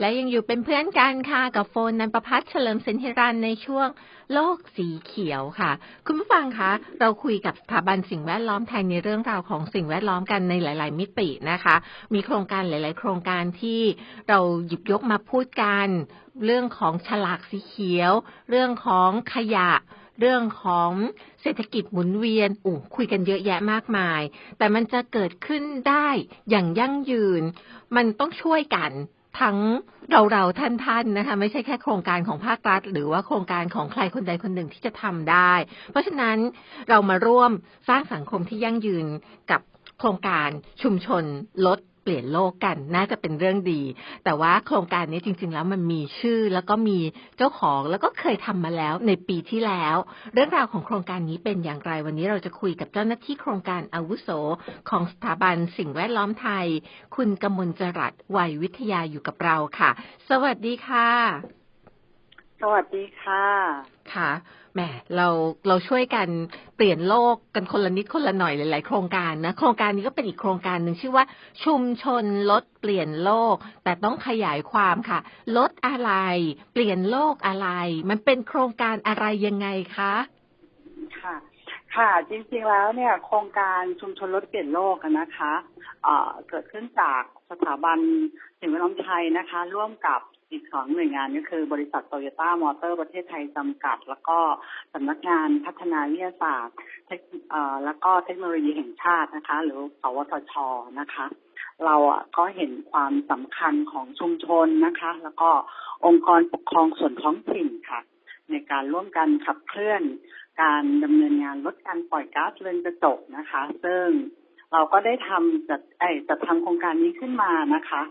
และยังอยู่เป็นเพื่อนกันค่ะกับโฟนนันประพัฒน์เฉลิมเซนฮิรันในช่วงโลกสีเขียวค่ะ คุณผู้ฟังคะเราคุยกับสถาบันสิ่งแวดล้อมไทยในเรื่องราวของสิ่งแวดล้อมกันในหลาย ๆ มิตินะคะ มีโครงการหลาย ๆ โครงการที่เราหยิบยกมาพูดกันเรื่องของฉลากสีเขียว เรื่องของขยะ เรื่องของเศรษฐกิจหมุนเวียนอู้คุยกันเยอะแยะมากมาย แต่มันจะเกิดขึ้นได้อย่างยั่งยืน มันต้องช่วยกัน ทั้งเราเราท่านท่านนะคะไม่ใช่แค่โครงการของภาครัฐ หรือว่าโครงการของใครคนใดคนหนึ่งที่จะทำได้ เพราะฉะนั้นเรามาร่วมสร้างสังคมที่ยั่งยืนกับโครงการชุมชนลด เปลี่ยนโลกกันน่าจะเป็นเรื่องดี แต่ว่าโครงการนี้จริง ๆ แล้วมันมีชื่อแล้วก็มีเจ้าของแล้วก็เคยทำมาแล้วในปีที่แล้ว เรื่องราวของโครงการนี้เป็นอย่างไรวันนี้เราจะคุยกับเจ้าหน้าที่โครงการอาวุโส ของสถาบันสิ่งแวดล้อมไทย คุณกมลจรัสวัยวิทยาอยู่กับเราค่ะ สวัสดีค่ะ สวัสดีค่ะค่ะ แหมเราเราช่วยกันเปลี่ยนโลกกันคนละนิดคนละหน่อยหลาย ๆ โครงการนะ โครงการนี้ก็เป็นอีกโครงการหนึ่งชื่อว่า ชุมชนลดเปลี่ยนโลก แต่ต้องขยายความค่ะ ลดอะไร เปลี่ยนโลกอะไร มันเป็นโครงการอะไรยังไงคะค่ะค่ะจริงๆแล้วเนี่ยโครงการชุมชนลดเปลี่ยนโลกนะคะเอ่อเกิดขึ้นจากสถาบันสิ่งแวดล้อมไทยนะคะ ร่วมกับ อีกสองหน่วยงานก็คือบริษัทโตโยต้ามอเตอร์ประเทศไทยจำกัด แล้วก็สำนักงานพัฒนาวิทยาศาสตร์แล้วก็เทคโนโลยีแห่งชาตินะคะ หรือสวทชนะคะ เราอะก็เห็นความสำคัญของชุมชนนะคะ แล้วก็องค์กรปกครองส่วนท้องถิ่นค่ะ ในการร่วมกันขับเคลื่อนการดำเนินงานลดการปล่อยก๊าซเรือนกระจกนะคะ ซึ่งเราก็ได้ทำจัดไอจัดทำโครงการนี้ขึ้นมานะคะ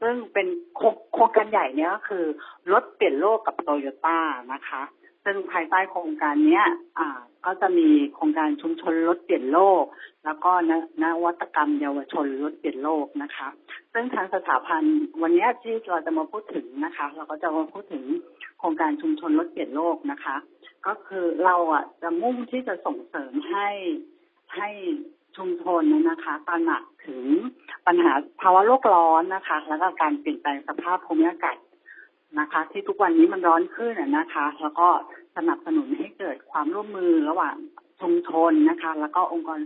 ซึ่งเป็นโครงโครงการใหญ่เนี้ยก็คือรถเปลี่ยนโลกกับโตโยต้านะคะ ซึ่งภายใต้โครงการเนี้ยก็จะมีโครงการชุมชนรถเปลี่ยนโลก แล้วก็นนวัตกรรมเยาวชนรถเปลี่ยนโลกนะคะ ซึ่งทางสถาพันธ์วันนี้ที่เราจะมาพูดถึงนะคะ เราก็จะมาพูดถึงโครงการชุมชนรถเปลี่ยนโลกนะคะ ก็คือเราอะจะมุ่งที่จะส่งเสริมให้ให้ ชุมชนเนี่ยนะคะตระหนักถึงปัญหาภาวะโลกร้อนนะคะ แล้วก็การเปลี่ยนแปลงสภาพภูมิอากาศนะคะ ที่ทุกวันนี้มันร้อนขึ้นนะคะ แล้วก็สนับสนุนให้เกิดความร่วมมือระหว่างชุมชนนะคะ แล้วก็องค์กร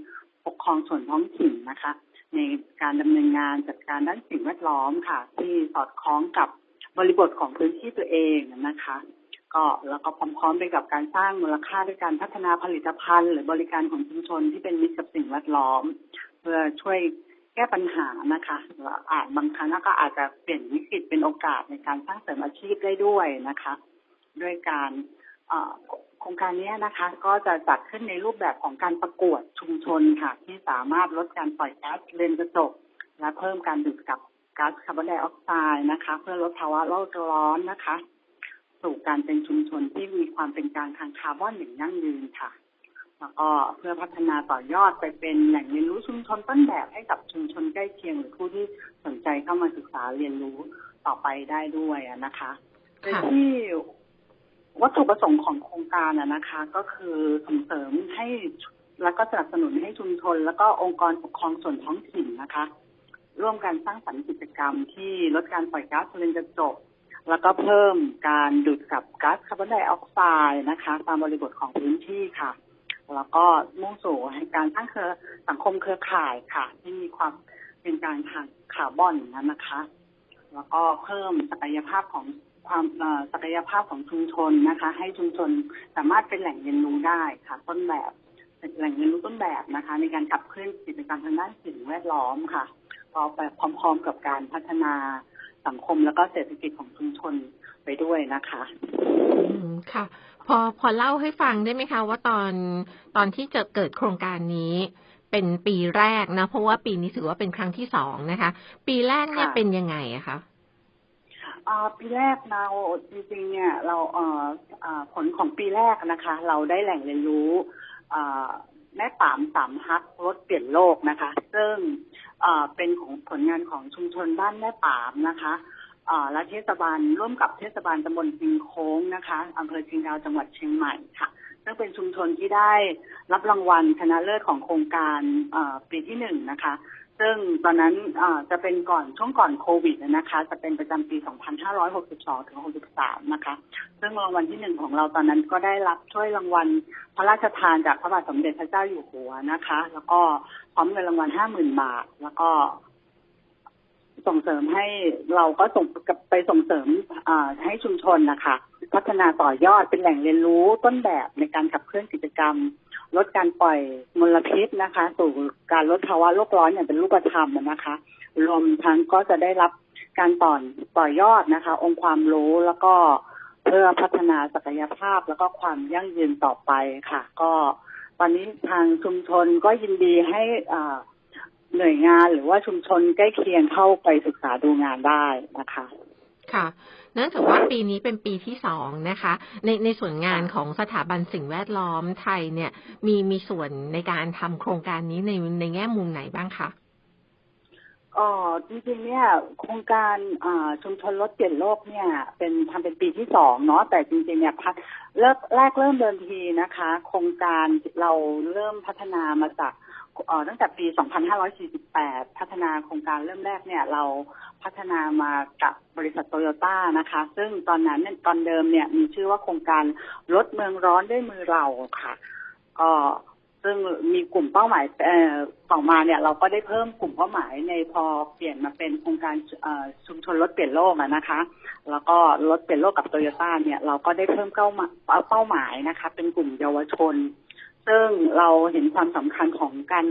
ปกครองส่วนท้องถิ่นนะคะ ในการดำเนินงานจัดการด้านสิ่งแวดล้อมค่ะ ที่สอดคล้องกับบริบทของพื้นที่ตัวเองนะคะ ก็แล้วก็พร้อมๆไปกับการสร้างมูลค่าด้วยการพัฒนาผลิตภัณฑ์ หรือบริการของชุมชนที่เป็นมิตรกับสิ่งแวดล้อม เพื่อช่วยแก้ปัญหานะคะอาจบางครั้งก็อาจจะเปลี่ยนวิกฤตเป็นโอกาสในการสร้างเสริมอาชีพได้ด้วยนะคะ ด้วยการโครงการนี้นะคะ ก็จะจัดขึ้นในรูปแบบของการประกวดชุมชนค่ะ ที่สามารถลดการปล่อยก๊าซเรือนกระจก และเพิ่มการดูดกับก๊าซคาร์บอนไดออกไซด์นะคะ เพื่อลดภาวะโลกร้อนนะคะ สู่การเป็นชุมชนที่มีความเป็นกลางทางคาร์บอนอย่างยั่งยืนค่ะ แล้วก็เพื่อพัฒนาต่อยอดไปเป็นแหล่งเรียนรู้ชุมชนต้นแบบให้กับชุมชนใกล้เคียงหรือผู้ที่สนใจเข้ามาศึกษาเรียนรู้ต่อไปได้ด้วยนะคะโดยที่วัตถุประสงค์ของโครงการนะคะ ก็คือส่งเสริมให้แล้วก็สนับสนุนให้ชุมชน แล้วก็องค์กรปกครองส่วนท้องถิ่นนะคะ ร่วมกันสร้างสรรค์กิจกรรมที่ลดการปล่อยก๊าซเรือนกระจก แล้วก็เพิ่มการดูดกับก๊าซคาร์บอนไดออกไซด์นะคะตามบริบทของพื้นที่ค่ะ แล้วก็มุ่งสู่ให้การสร้างเครือสังคมเครือข่ายค่ะ ที่มีความเป็นกางทางคาร์บอนนะคะ แล้วก็เพิ่มศักยภาพของความศักยภาพของชุมชนนะคะ ให้ชุมชนสามารถเป็นแหล่งเรียนรู้ได้ค่ะ ต้นแบบแหล่งเรียนรู้ต้นแบบนะคะ ในการขับเคลื่อนกิจกรรมทางด้านสิ่งแวดล้อมค่ะพอไปพร้อม ๆ กับการพัฒนา สังคมแล้วก็เศรษฐกิจของชุมชนไปด้วยนะคะอืมค่ะ พอพอเล่าให้ฟังได้ไหมคะ ว่าตอนตอนที่จะเกิดโครงการนี้เป็นปีแรกนะ เพราะว่าปีนี้ถือว่าเป็นครั้งที่สองนะคะ ปีแรกเนี่ยเป็นยังไงอะคะปีแรกเราจริงๆเนี่ย เราผลของปีแรกนะคะ เราได้แหล่งเรียนรู้แม่ปามสามฮักรถเปลี่ยนโลกนะคะ ซึ่ง เป็นของผลงานของชุมชนบ้านแม่ปามนะคะและเทศบาลร่วมกับเทศบาลตำบลจิงโค้งนะคะอำเภอเชียงดาวจังหวัดเชียงใหม่ค่ะซึ่งเป็นชุมชนที่ได้รับรางวัลชนะเลิศของโครงการปีที่หนึ่งนะคะ ซึ่งตอนนั้นจะเป็นก่อนช่วงก่อนโควิดนะคะ จะเป็นประจำปี 2562 ถึง 63 นะคะ ซึ่งรางวัลที่หนึ่งของเราตอนนั้นก็ได้รับช่วยรางวัลพระราชทานจากพระบาทสมเด็จพระเจ้าอยู่หัวนะคะ แล้วก็พร้อมเงินรางวัล 50,000 บาท แล้วก็ ส่งเสริมให้เราก็ส่งกับไปส่งเสริมให้ชุมชนนะคะ พัฒนาต่อยอดเป็นแหล่งเรียนรู้ต้นแบบในการขับเคลื่อนกิจกรรม ลดการปล่อยมลพิษนะคะ สู่การลดภาวะโลกร้อนอย่างเป็นรูปธรรมนะคะ รวมทั้งก็จะได้รับการต่อต่อยอดนะคะ องค์ความรู้แล้วก็เพื่อพัฒนาศักยภาพแล้วก็ความยั่งยืนต่อไปค่ะ ก็ตอนนี้ทางชุมชนก็ยินดีให้อ่า หน่วยงานหรือว่าชุมชนใกล้เคียงเข้าไปศึกษาดูงานได้นะคะ ค่ะเนื่องจากว่าปีนี้เป็นปีที่สองนะคะ ในในส่วนงานของสถาบันสิ่งแวดล้อมไทยเนี่ย มีมีส่วนในการทำโครงการนี้ในในแง่มุมไหนบ้างคะอ๋อจริงๆเนี่ยโครงการอ่าชุมชนลดเปลี่ยนโลกเนี่ย เป็นทำเป็นปีที่สองเนาะแต่จริงๆเนี่ยพัฒเริ่มแรกเริ่มเดิมทีนะคะ โครงการเราเริ่มพัฒนามาจากเอ่อ ตั้งแต่ปี 2548 พัฒนาโครงการเริ่มแรกเนี่ยเราพัฒนามากับบริษัทโตโยต้านะคะ ซึ่งตอนนั้นเนี่ยตอนเดิมเนี่ยมีชื่อว่าโครงการลดเมืองร้อนด้วยมือเราค่ะก็ซึ่งมีกลุ่มเป้าหมายเอ่อต่อมาเนี่ยเราก็ได้เพิ่มกลุ่มเป้าหมายในพอเปลี่ยนมาเป็นโครงการชุมชนรถเปลี่ยนโลกนะคะ แล้วก็รถเปลี่ยนโลกกับโตโยต้าเนี่ยเราก็ได้เพิ่มเป้าหมายนะคะ เป็นกลุ่มเยาวชน ซึ่งเราเห็นความสำคัญของการ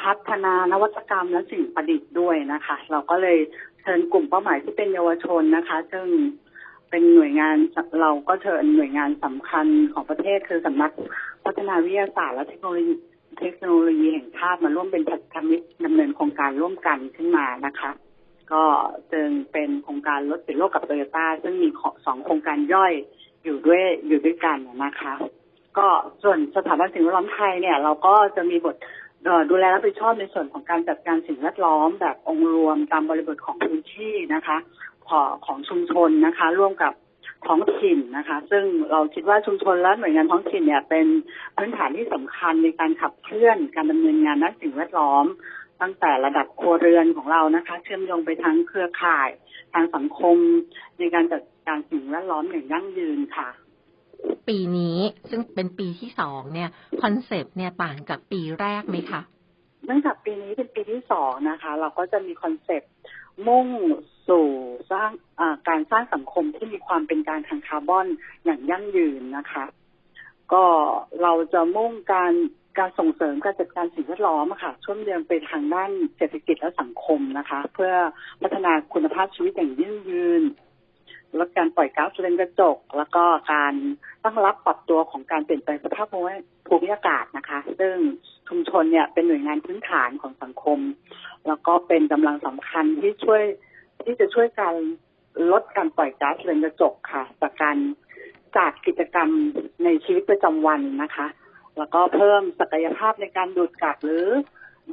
พัฒนานวัตกรรมและสิ่งประดิษฐ์ด้วยนะคะ เราก็เลยเชิญกลุ่มเป้าหมายที่เป็นเยาวชนนะคะ ซึ่งเป็นหน่วยงานเราก็เชิญหน่วยงานสำคัญของประเทศคือสำนักพัฒนาวิทยาศาสตร์และเทคโนโลยีเทคโนโลยีแห่งชาติมาร่วมเป็นพันธมิตรดำเนินโครงการร่วมกันขึ้นมานะคะ ก็จึงเป็นโครงการรถติดโลกกับโตโยต้าซึ่งมีสองโครงการย่อยอยู่ด้วยอยู่ด้วยกันนะคะ ก็ส่วนสถาบันสิ่งแวดล้อมไทยเนี่ย เราก็จะมีบทดูแลรับผิดชอบในส่วนของการจัดการสิ่งแวดล้อมแบบองค์รวมตามบริบทของพื้นที่นะคะของชุมชนนะคะ ร่วมกับท้องถิ่นนะคะ ซึ่งเราคิดว่าชุมชนและหน่วยงานท้องถิ่นเนี่ย เป็นพื้นฐานที่สำคัญในการขับเคลื่อนการดำเนินงานด้านสิ่งแวดล้อม ตั้งแต่ระดับครัวเรือนของเรานะคะ เชื่อมโยงไปทั้งเครือข่าย ทางสังคมในการจัดการสิ่งแวดล้อมอย่างยั่งยืนค่ะ ปีนี้ซึ่งเป็นปีที่สองเนี่ยคอนเซปต์เนี่ยต่างจากปีแรกไหมคะเนื่องจากปีนี้เป็นปีที่สองนะคะ เราก็จะมีคอนเซปต์มุ่งสู่สร้างการสร้างสังคมที่มีความเป็นการทางคาร์บอนอย่างยั่งยืนนะคะ ก็เราจะมุ่งการการส่งเสริมการจัดการสิ่งแวดล้อมค่ะช่วงเดือนไปทางด้านเศรษฐกิจและสังคมนะคะ เพื่อพัฒนาคุณภาพชีวิตอย่างยั่งยืน ลดการปล่อยก๊าซเรือนกระจก แล้วก็การตั้งรับปรับตัวของการเปลี่ยนแปลงสภาพภูมิอากาศนะคะ ซึ่งชุมชนเนี่ยเป็นหน่วยงานพื้นฐานของสังคม แล้วก็เป็นกำลังสำคัญที่ช่วยที่จะช่วยการลดการปล่อยก๊าซเรือนกระจกค่ะจากการจากกิจกรรมในชีวิตประจำวันนะคะ แล้วก็เพิ่มศักยภาพในการดูดกลับหรือ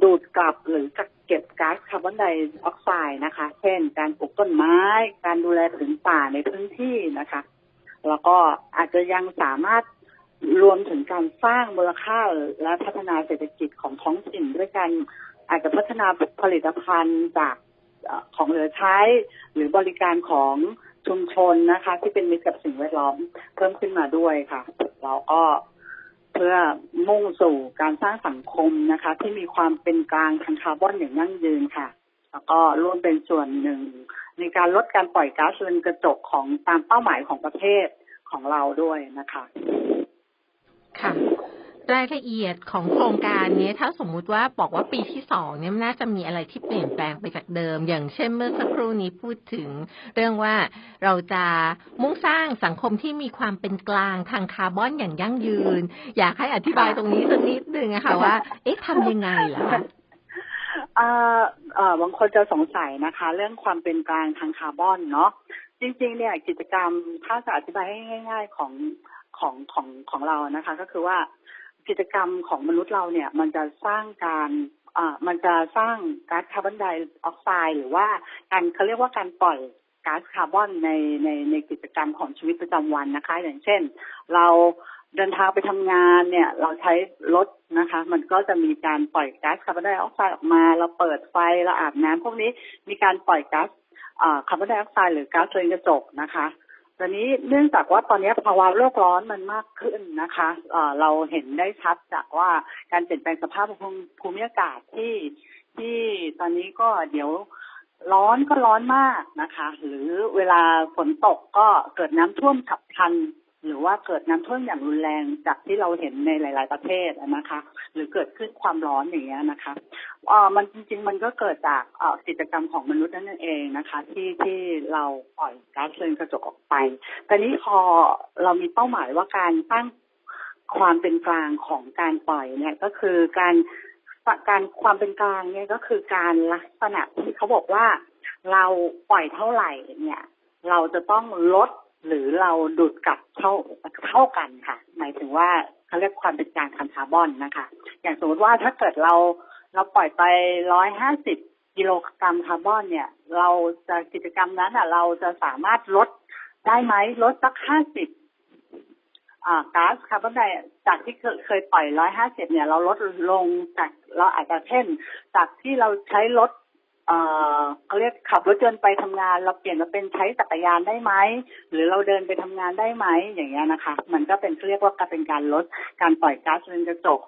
ดูดกลับหรือกัก เก็บก๊าซคาร์บอนไดออกไซด์นะคะ เช่น การปลูกต้นไม้ การดูแลผืนป่าในพื้นที่นะคะ แล้วก็อาจจะยังสามารถรวมถึงการสร้างมูลค่าและพัฒนาเศรษฐกิจของท้องถิ่นด้วยกันอาจจะพัฒนาผลิตภัณฑ์จากของเหลือใช้ หรือบริการของชุมชนนะคะ ที่เป็นมิตรกับสิ่งแวดล้อมเพิ่มขึ้นมาด้วยค่ะเราก็ เพื่อมุ่งสู่การสร้างสังคมนะคะ ที่มีความเป็นกลางทางคาร์บอนอย่างยั่งยืนค่ะ แล้วก็ร่วมเป็นส่วนหนึ่ง ในการลดการปล่อยก๊าซเรือนกระจกของตามเป้าหมายของประเทศของเราด้วยนะคะ ค่ะ รายละเอียดของโครงการนี้ถ้าสมมุติว่าบอกว่าปีที่สองเนี่ยน่าจะมีอะไรที่เปลี่ยนแปลงไปจากเดิม อย่างเช่นเมื่อสักครู่นี้พูดถึง เรื่องว่าเราจะมุ่งสร้างสังคมที่มีความเป็นกลางทางคาร์บอนอย่างยั่งยืน อยากให้อธิบายตรงนี้สักนิดนึงอะค่ะว่า เอ๊ะทำยังไงล่ะอ่าอ่าบางคนจะสงสัยนะคะ เรื่องความเป็นกลางทางคาร์บอนเนาะจริง ๆ เนี่ยกิจกรรมถ้าจะอธิบายให้ง่าย ๆของของของของเรานะคะ ก็คือว่า กิจกรรมของมนุษย์เราเนี่ย มันจะสร้างการอ่ามันจะสร้างก๊าซคาร์บอนไดออกไซด์หรือว่าการเขาเรียกว่าการปล่อยก๊าซคาร์บอนในในในกิจกรรมของชีวิตประจำวันนะคะ อย่างเช่น เราเดินทางไปทำงานเนี่ย เราใช้รถนะคะ มันก็จะมีการปล่อยก๊าซคาร์บอนไดออกไซด์ออกมา เราเปิดไฟเราอาบน้ำพวกนี้มีการปล่อยก๊าซคาร์บอนไดออกไซด์หรือก๊าซเรือนกระจกนะคะ ตอนนี้เนื่องจากว่าตอนนี้ภาวะโลกร้อนมันมากขึ้นนะคะเเราเห็นได้ชัดจากว่าการเปลี่ยนแปลงสภาพภูมิอากาศที่ที่ตอนนี้ก็เดี๋ยวร้อนก็ร้อนมากนะคะ หรือเวลาฝนตกก็เกิดน้ำท่วมฉับพลัน หรือว่าเกิดน้ำท่วมอย่างรุนแรงจากที่เราเห็นในหลาย ๆ ประเทศนะคะ หรือเกิดขึ้นความร้อนอย่างเงี้ยนะคะ เอ่อมันจริง ๆ มันก็เกิดจากเอ่อกิจกรรมของมนุษย์นั่นเองนะคะ ที่ที่เราปล่อยก๊าซเรือนกระจกออกไปแต่นี้พอเรามีเป้าหมายว่าการตั้งความเป็นกลางของการปล่อยเนี่ยก็คือการการความเป็นกลางเนี่ยก็คือการลักษณะที่เขาบอกว่าเราปล่อยเท่าไหร่เนี่ย เราจะต้องลดหรือเราดูดกลับเท่าเท่ากันค่ะ หมายถึงว่าเขาเรียกความเป็นกลางทางคาร์บอนนะคะ อย่างสมมติว่าถ้าเกิดเรา เราปล่อยไปร้อยห้าสิบกิโลกรัมคาร์บอนเนี่ย เราจะกิจกรรมนั้นอะ เราจะสามารถลดได้ไหมลดสักห้าสิบก๊าซคาร์บอนไดจากที่เคยปล่อยร้อยห้าสิบเนี่ย เราลดลงจากเราอาจจะเช่น จากที่เราใช้รถเอ่อเขาเรียกขับรถยนต์ไปทำงาน เราเปลี่ยนมาเป็นใช้จักรยานได้ไหมหรือเราเดินไปทำงานได้ไหมอย่างเงี้ยนะคะ มันก็เป็นเรียกว่าการเป็นการลดการปล่อยก๊าซเรือนกระจก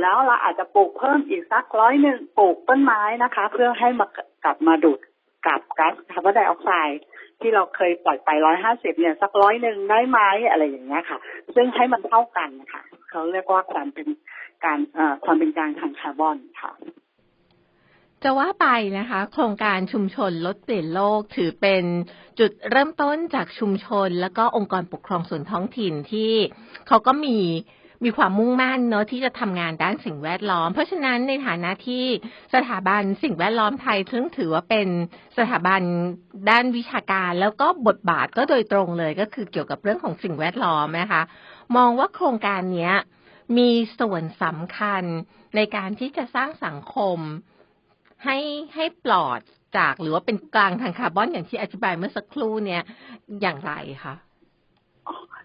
แล้วเราอาจจะปลูกเพิ่มอีกสักร้อยหนึ่งปลูกต้นไม้นะคะ เพื่อให้มากลับมาดูดกับก๊าซคาร์บอนไดออกไซด์ที่เราเคยปล่อยไปร้อยห้าสิบเนี่ย สักร้อยหนึ่งได้ไหมอะไรอย่างเงี้ยค่ะ ซึ่งให้มันเท่ากันค่ะเขาเรียกว่าความเป็นการความเป็นกลางทางคาร์บอนค่ะจะว่าไปนะคะ โครงการชุมชนลดเปลี่ยนโลกถือเป็นจุดเริ่มต้นจากชุมชน แล้วก็องค์กรปกครองส่วนท้องถิ่นที่เขาก็มี มีความมุ่งมั่นเนอะที่จะทำงานด้านสิ่งแวดล้อม เพราะฉะนั้นในฐานะที่สถาบันสิ่งแวดล้อมไทยซึ่งถือว่าเป็นสถาบันด้านวิชาการ แล้วก็บทบาทก็โดยตรงเลยก็คือเกี่ยวกับเรื่องของสิ่งแวดล้อมนะคะ มองว่าโครงการนี้มีส่วนสำคัญในการที่จะสร้างสังคมให้ให้ปลอดจากหรือว่าเป็นกลางทางคาร์บอนอย่างที่อธิบายเมื่อสักครู่เนี่ยอย่างไรคะ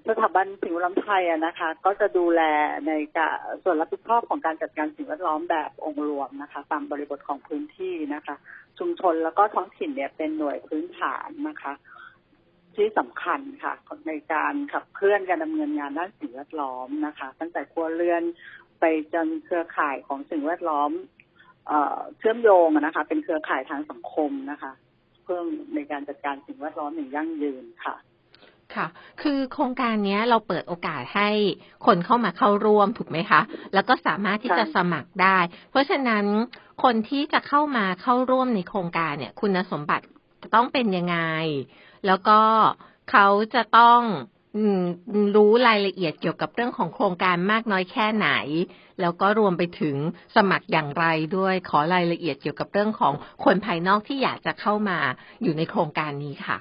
สถาบันสิ่งแวดล้อมไทยนะคะ ก็จะดูแลในกส่วนรับผิดชอบของการจัดการสิ่งแวดล้อมแบบองค์รวมนะคะ ตามบริบทของพื้นที่นะคะ ชุมชนแล้วก็ท้องถิ่นเนี่ยเป็นหน่วยพื้นฐานนะคะ ที่สำคัญค่ะ ในการขับเคลื่อนการดำเนินงานด้านสิ่งแวดล้อมนะคะ ตั้งแต่ครัวเรือนไปจนเครือข่ายของสิ่งแวดล้อมเชื่อมโยงนะคะ เป็นเครือข่ายทางสังคมนะคะ เพื่อในการจัดการสิ่งแวดล้อมอย่างยั่งยืนค่ะ ค่ะ คือโครงการนี้เราเปิดโอกาสให้คนเข้ามาเข้าร่วมถูกไหมคะ แล้วก็สามารถที่จะสมัครได้ เพราะฉะนั้นคนที่จะเข้ามาเข้าร่วมในโครงการเนี่ย คุณสมบัติต้องเป็นยังไง แล้วก็เขาจะต้องรู้รายละเอียดเกี่ยวกับเรื่องของโครงการมากน้อยแค่ไหน แล้วก็รวมไปถึงสมัครอย่างไรด้วยขอรายละเอียดเกี่ยวกับเรื่องของคนภายนอกที่อยากจะเข้ามาอยู่ในโครงการนี้ค่ะ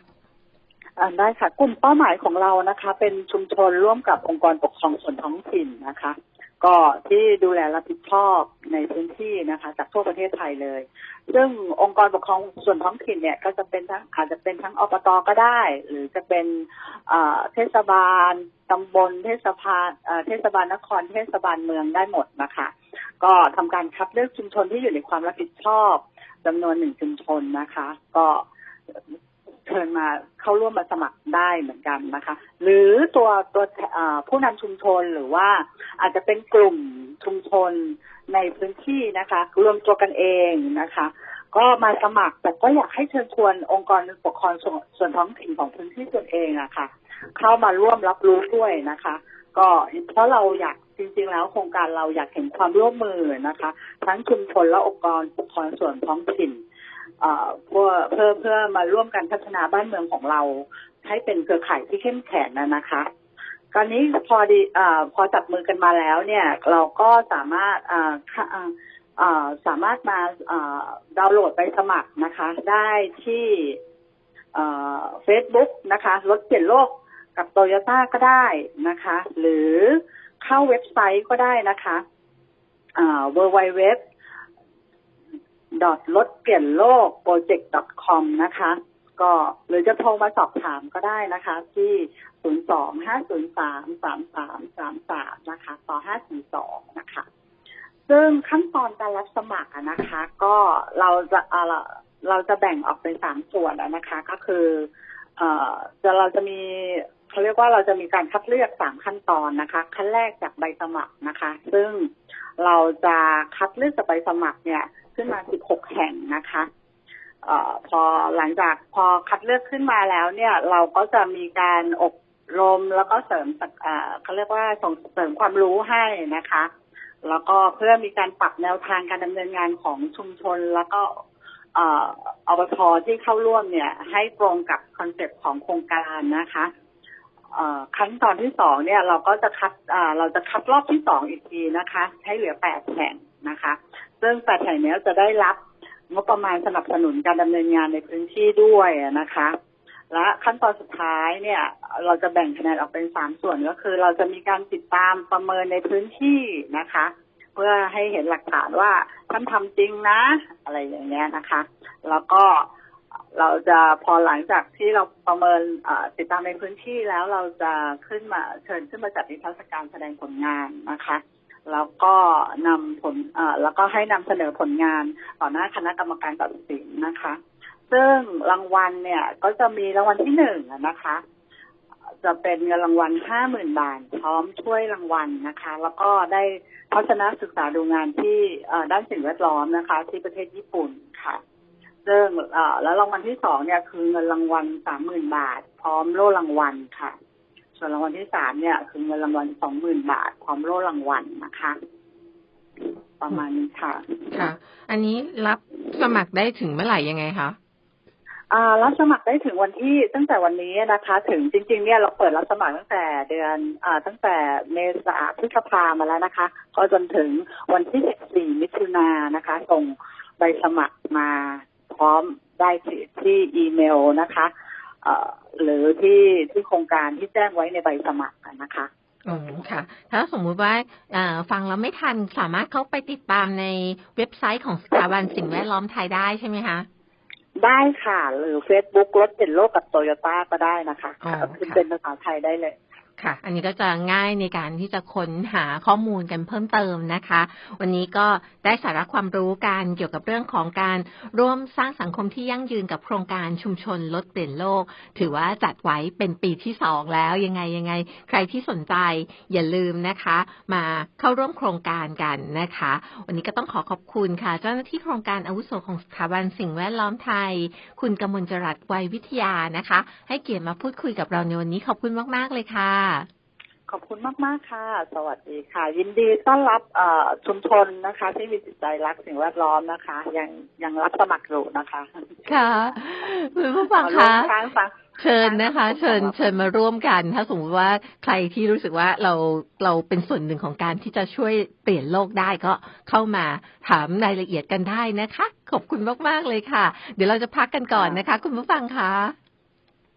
ได้ค่ะกลุ่มเป้าหมายของเรานะคะ เป็นชุมชนร่วมกับองค์กรปกครองส่วนท้องถิ่นนะคะ ก็ที่ดูแลรับผิดชอบในพื้นที่นะคะ จากทั่วประเทศไทยเลย ซึ่งองค์กรปกครองส่วนท้องถิ่นเนี่ย ก็จะเป็นทั้งอาจจะเป็นทั้งอบตก็ได้ หรือจะเป็นเทศบาลตำบลเทศบาลเทศบาลนครเทศบาลเมืองได้หมดนะคะ ก็ทำการคัดเลือกชุมชนที่อยู่ในความรับผิดชอบจำนวนหนึ่งชุมชนนะคะ ก็ เชิญมาเข้าร่วมมาสมัครได้เหมือนกันนะคะ หรือตัวตัวผู้นำชุมชนหรือว่าอาจจะเป็นกลุ่มชุมชนในพื้นที่นะคะ รวมตัวกันเองนะคะ ก็มาสมัครแต่ก็อยากให้เชิญชวนองค์กรปกครองส่วนท้องถิ่นของพื้นที่ตนเองอะคะ่ะ เข้ามาร่วมรับรู้ด้วยนะคะ ก็เพราะเราอยากจริง ๆ แล้วโครงการเราอยากเห็นความร่วมมือนะคะ ทั้งชุมชนและองค์กรปกครองส่วนท้องถิ่น เพื่อเพื่อเพื่อมาร่วมกันพัฒนาบ้านเมืองของเรา ให้เป็นเครือข่ายที่เข้มแข็งนะนะคะตอนนี้พอดีอพอจับมือกันมาแล้วเนี่ย เราก็สามารถสามารถมาดาวน์โหลดไปสมัครนะคะ ได้ที่เฟซบุ๊กนะคะรถเปลี่ยนโลกกับโตโยต้าก็ได้นะคะ หรือเข้าเว็บไซต์ก็ได้นะคะ w w w ดอทลดเปลี่ยนโลกโปรเจกต์ .com นะคะ ก็หรือจะโทรมาสอบถามก็ได้นะคะ ที่ 0 2 5 0 3 3 3 3 3 นะคะ ต่อ 542 นะคะ ซึ่งขั้นตอนการรับสมัครนะคะ ก็เราจะเเราจะแบ่งออกเป็นสามส่วนนะคะ ก็คือเอ่อจะเราจะมีเขาเรียกว่าเราจะมีการคัดเลือกสามขั้นตอนนะคะ ขั้นแรกจากใบสมัครนะคะ ซึ่งเราจะคัดเลือกจากใบสมัครเนี่ย ขึ้นมา 16 แห่งนะคะเอ่อพอหลังจากพอคัดเลือกขึ้นมาแล้วเนี่ย เราก็จะมีการอบรมแล้วก็เสริมเอ่อเขาเรียกว่าส่งเสริมความรู้ให้นะคะ แล้วก็เพื่อมีการปรับแนวทางการดำเนินงานของชุมชน แล้วก็อ่ออบทที่เข้าร่วมเนี่ย ให้ตรงกับคอนเซ็ปต์ของโครงการนะคะขั้นตอนที่สองเนี่ยเราก็จะคัดเราจะคัดรอบที่สองอีกทีนะคะ ให้เหลือแปดแห่งนะคะ ซึ่งแปดแห่งเนี้ยจะได้รับงบประมาณสนับสนุนการดำเนินงานในพื้นที่ด้วยนะคะ และขั้นตอนสุดท้ายเนี่ย เราจะแบ่งคะแนนออกเป็นสามส่วนก็คือ เราจะมีการติดตามประเมินในพื้นที่นะคะ เพื่อให้เห็นหลักฐานว่าท่านทำจริงนะ อะไรอย่างเงี้ยนะคะ แล้วก็เราจะพอหลังจากที่เราประเมินติดตามในพื้นที่แล้วเราจะขึ้นมาเชิญขึ้นมาจัดนิทรรศการแสดงผลงานนะคะ แล้วก็นำผลอ่อแล้วก็ให้นำเสนอผลงานต่อหน้าคณะกรรมการตัดสินนะคะ ซึ่งรางวัลเนี่ยก็จะมีรางวัลที่หนึ่งนะคะ จะเป็นเงินรางวัลห้าหมื่นบาทพร้อมช่วยรางวัลนะคะ แล้วก็ได้ทัศนศึกษาดูงานที่ด้านสิ่งแวดล้อมนะคะ ที่ประเทศญี่ปุ่นค่ะซึ่งเอ่อแล้วรางวัลที่สองเนี่ยคือเงินรางวัลสามหมื่นบาท พร้อมโล่รางวัลค่ะ ส่วนรางวัลที่สามเนี่ย คือเงินรางวัลสองหมื่นบาทพร้อมโล่รางวัลนะคะ ประมาณนี้ค่ะ ค่ะ อันนี้รับสมัครได้ถึงเมื่อไหร่ยังไงคะอ่ารับสมัครได้ถึงวันที่ตั้งแต่วันนี้นะคะ ถึงจริง ๆ เนี่ยเราเปิดรับสมัครตั้งแต่เดือนอ่าตั้งแต่เมษาพฤษภามาแล้วนะคะ ก็จนถึงวันที่ 14 มิถุนายนนะคะ ส่งใบสมัครมาพร้อมได้ที่ที่อีเมลนะคะ เอ่อ หรือที่ที่โครงการที่แจ้งไว้ในใบสมัครอะนะคะอ๋อค่ะ ถ้าสมมุติว่าอ่าฟังแล้วไม่ทันสามารถเข้าไปติดตามในเว็บไซต์ของสถาบันสิ่งแวดล้อมไทยได้ใช่ไหมคะ ได้ค่ะ หรือ Facebook รถเป็นโลกกับโตโยต้าก็ได้นะคะอ๋อขึ้นค่ะเป็นภาษาไทยได้เลย ค่ะ อันนี้ก็จะง่ายในการที่จะค้นหาข้อมูลกันเพิ่มเติมนะคะ วันนี้ก็ได้สาระความรู้การเกี่ยวกับเรื่องของการร่วมสร้างสังคมที่ยั่งยืนกับโครงการชุมชนลดเปลี่ยนโลก ถือว่าจัดไว้เป็นปีที่สองแล้วยังไงยังไง ใครที่สนใจอย่าลืมนะคะ มาเข้าร่วมโครงการกันนะคะ วันนี้ก็ต้องขอขอบคุณค่ะ เจ้าหน้าที่โครงการอาวุโสของสถาบันสิ่งแวดล้อมไทย คุณกมลจรัสวัยวิทยานะคะ ให้เกียรติมาพูดคุยกับเราในวันนี้ขอบคุณมากๆเลยค่ะขอบคุณมาก ๆ ค่ะ สวัสดีค่ะ ยินดีต้อนรับเอ่อชุมชนนะคะ ที่มีจิตใจรักสิ่งแวดล้อมนะคะ ยังยังรับสมัครอยู่นะคะ ค่ะคุณผู้ฟังขอร่วคะมสร้างฟังเชิญนะคะค่ะเชิญเชิญมาร่วมกัน ถ้าสมมติว่าใครที่รู้สึกว่าเราเราเป็นส่วนหนึ่งของการที่จะช่วยเปลี่ยนโลกได้ก็เข้ามาถามรายละเอียดกันได้นะคะ ขอบคุณมาก ๆ เลยค่ะ เดี๋ยวเราจะพักกันก่อนนะคะ คุณผู้ฟังคะ